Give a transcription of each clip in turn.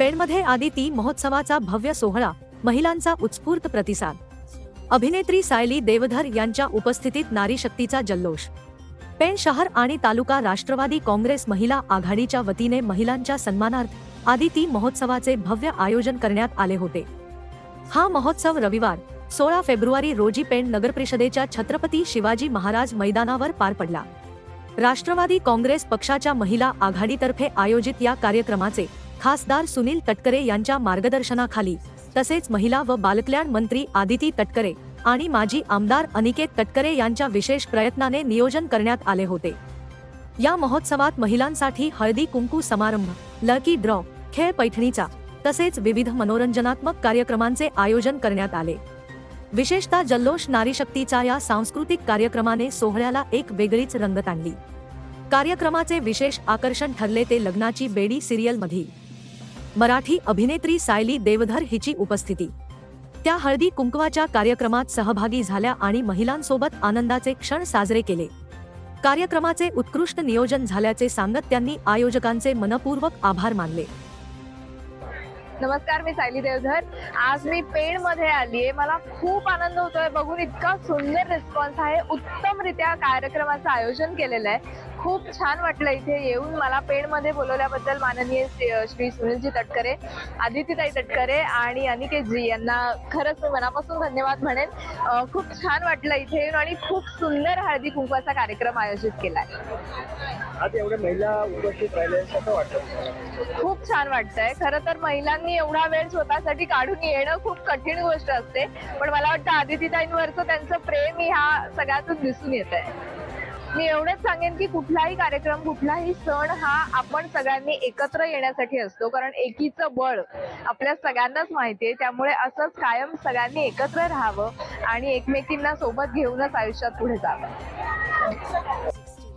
पेणमध्ये आदिती महोत्सवाचा भव्य सोहळा महिलांचा उत्स्फूर्त प्रतिसाद. अभिनेत्री सायली देवधर यांच्या उपस्थितीत नारी शक्तीचा जल्लोष. पेण शहर आणि तालुका राष्ट्रवादी काँग्रेस महिला आघाडीच्या वतीने महिलांच्या सन्मानार्थ आदिती महोत्सवाचे भव्य आयोजन करण्यात आले होते. हा महोत्सव रविवार सोळा फेब्रुवारी रोजी पेण नगरपरिषदेच्या छत्रपती शिवाजी महाराज मैदानावर पार पडला. राष्ट्रवादी काँग्रेस पक्षाच्या महिला आघाडीतर्फे आयोजित या कार्यक्रमाचे खासदार सुनील तटकरे यांच्या मार्गदर्शनाखाली. तसेच महिला व बालकल्याण मंत्री आदिती तटकरे आणि माजी आमदार अनिकेत तटकरे यांच्या विशेष प्रयत्नाने नियोजन करण्यात आले होते. या महोत्सवात महिलांसाठी हळदी कुंकू समारंभ लकी ड्रॉ खेळ पैठणीचा तसेच विविध मनोरंजनात्मक कार्यक्रमांचे आयोजन करण्यात आले. विशेषतः जल्लोष नारीशक्तीचा या सांस्कृतिक कार्यक्रमाने सोहळ्याला एक वेगळीच रंगत आणली. कार्यक्रमाचे विशेष आकर्षण ठरले ते लग्नाची बेडी सिरियल मधील मराठी अभिनेत्री सायली देवधर हिची उपस्थिती. त्या हळदी कुंकवाच्या कार्यक्रमात सहभागी झाल्या आणि महिलांसोबत आनंदाचे क्षण साजरे केले. कार्यक्रमाचे उत्कृष्ट नियोजन झाल्याचे सांगत त्यांनी आयोजकांचे मनपूर्वक आभार मानले. नमस्कार मी सायली देवधर. आज मी पेणमध्ये आली आहे मला खूप आनंद होतोय. बघून इतका सुंदर रिस्पॉन्स आहे. उत्तमरित्या कार्यक्रमाचं आयोजन केलेलं आहे. खूप छान वाटलं इथे येऊन. मला पेणमध्ये बोलवल्याबद्दल माननीय श्री सुनीलजी तटकरे आदितीताई तटकरे आणि अनिकेतजी यांना खरंच मी मनापासून धन्यवाद म्हणेन. खूप छान वाटलं इथे येऊन आणि खूप सुंदर हळदी कुंकवाचा कार्यक्रम आयोजित केलाय. आज एवढ्या महिला उपस्थित राहिल्या कसं वाटतं खूप छान वाटतंय. खरं तर महिलांनी एवढा वेळ स्वतःसाठी काढून येणं खूप कठीण गोष्ट असते. पण मला वाटतं आदितीताईंवरचं त्यांचं प्रेम ह्या सगळ्यातून दिसून येत आहे मी एवढंच सांगेन की कुठलाही कार्यक्रम कुठलाही सण हा आपण सगळ्यांनी एकत्र येण्यासाठी असतो. कारण एकीचं बळ आपल्या सगळ्यांनाच माहिती आहे. त्यामुळे असंच कायम सगळ्यांनी एकत्र राहावं आणि एकमेकींना सोबत घेऊनच आयुष्यात पुढे जावं.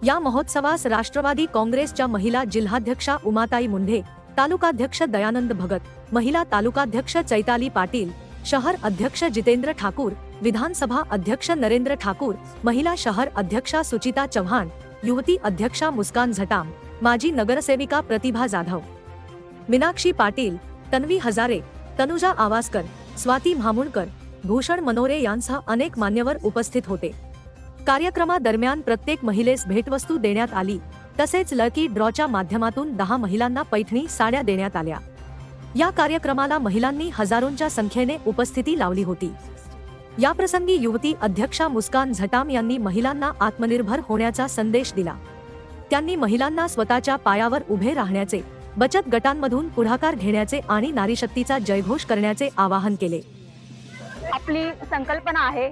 या महोत्सवास राष्ट्रवादी काँग्रेसच्या महिला जिल्हाध्यक्षा उमाताई मुंढे तालुकाध्यक्ष दयानंद भगत महिला तालुकाध्यक्ष चैताली पाटील शहर अध्यक्ष जितेंद्र ठाकूर विधानसभा अध्यक्ष नरेंद्र ठाकूर महिला शहर अध्यक्षा सुचिता चव्हाण युवती अध्यक्षा मुस्कान झटाम माजी नगरसेविका प्रतिभा जाधव. मीनाक्षी पाटील तन्वी हजारे तनुजा आवासकर स्वाती म्हामुणकर भूषण मनोरे यांसह अनेक मान्यवर उपस्थित होते. कार्यक्रमादरम्यान प्रत्येक महिलेस भेटवस्तू देण्यात आली तसेच लकी ड्रॉच्या माध्यमातून दहा महिलांना पैठणी साड्या देण्यात आल्या. या कार्यक्रमाला महिलांनी हजारोंच्या संख्येने उपस्थिती लावली होती. याप्रसंगी युवती अध्यक्षा मुस्कान झटाम यांनी महिलांना आत्मनिर्भर होण्याचा संदेश दिला. त्यांनी महिलांना स्वतःच्या पायावर उभे राहण्याचे बचत गटांमधून पुढाकार घेण्याचे आणि नारीशक्तीचा जयघोष करण्याचे आवाहन केले. आपली संकल्पना आहे.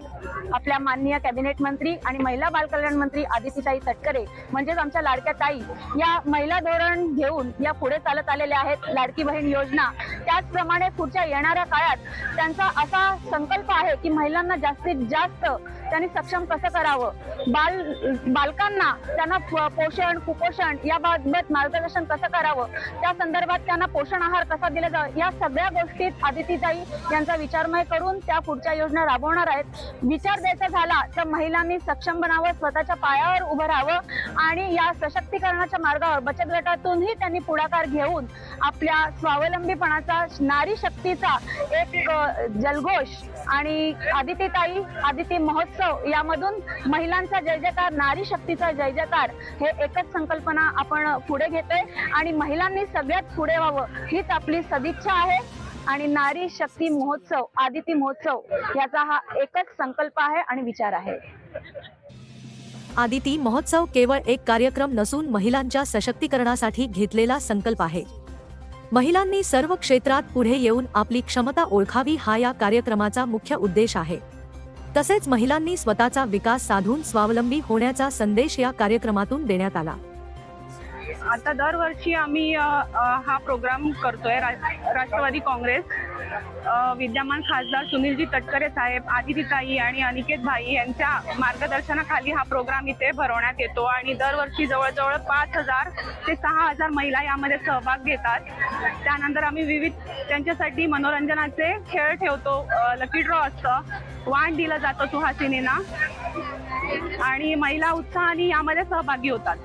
आपल्या माननीय कॅबिनेट मंत्री आणि महिला बालकल्याण मंत्री आदितीताई तटकरे म्हणजेच आमच्या लाडक्या ताई या महिला धोरण घेऊन या पुढे चालत आलेल्या आहेत लाडकी बहीण योजना. त्याचप्रमाणे पुढच्या येणाऱ्या काळात त्यांचा असा संकल्प आहे की महिलांना जास्तीत जास्त त्यांनी सक्षम कसं करावं? बाल बालकांना त्यांना पोषण कुपोषण याबाबत मार्गदर्शन कसं करावं? त्या संदर्भात त्यांना पोषण आहार कसा दिला जावा? या सगळ्या गोष्टीत आदितीताई यांचा विचारमय करून त्या पुढच्या योजना राबवणार आहेत. विचार द्यायचा झाला तर महिलांनी सक्षम बनावं स्वतःच्या पायावर उभं राहावं आणि या सशक्तीकरणाच्या मार्गावर बचत गटातूनही त्यांनी पुढाकार घेऊन आपल्या स्वावलंबीपणाचा नारी शक्तीचा एक जलघोष आणि आदितीताई आदिती महोत्सव यामधून महिलांचा जय जयकार नारी शक्तीचा जय जयकार हे एकच संकल्पना आपण पुढे घेतोय. आणि महिलांनी सगळ्यात पुढे व्हावं हीच आपली सदिच्छा आहे. आणि नारी शक्ती महोत्सव आदिती महोत्सव याचा हा एकच संकल्प आहे आणि विचार आहे. आदिती महोत्सव केवळ एक कार्यक्रम नसून महिलांच्या सशक्तीकरणासाठी घेतलेला संकल्प आहे. महिलांनी सर्व क्षेत्रात पुढे येऊन आपली क्षमता ओळखावी हा या कार्यक्रमाचा मुख्य उद्देश आहे. तसेच महिलांनी स्वतःचा विकास साधून स्वावलंबी होण्याचा संदेश या कार्यक्रमातून देण्यात आला. आता दरवर्षी आम्ही हा प्रोग्राम करतोय राष्ट्रवादी काँग्रेस. विद्यमान खासदार सुनीलजी तटकरे साहेब आदितीताई आणि अनिकेत भाई यांच्या मार्गदर्शनाखाली हा प्रोग्राम इथे भरवण्यात येतो आणि दरवर्षी जवळजवळ पाच हजार ते सहा हजार महिला यामध्ये सहभाग घेतात. त्यानंतर आम्ही विविध त्यांच्यासाठी मनोरंजनाचे खेळ ठेवतो. लकी ड्रॉ असतं. वाण दिलं जातं सुहासिनींना. आणि महिला उत्साहाने यामध्ये सहभागी होतात.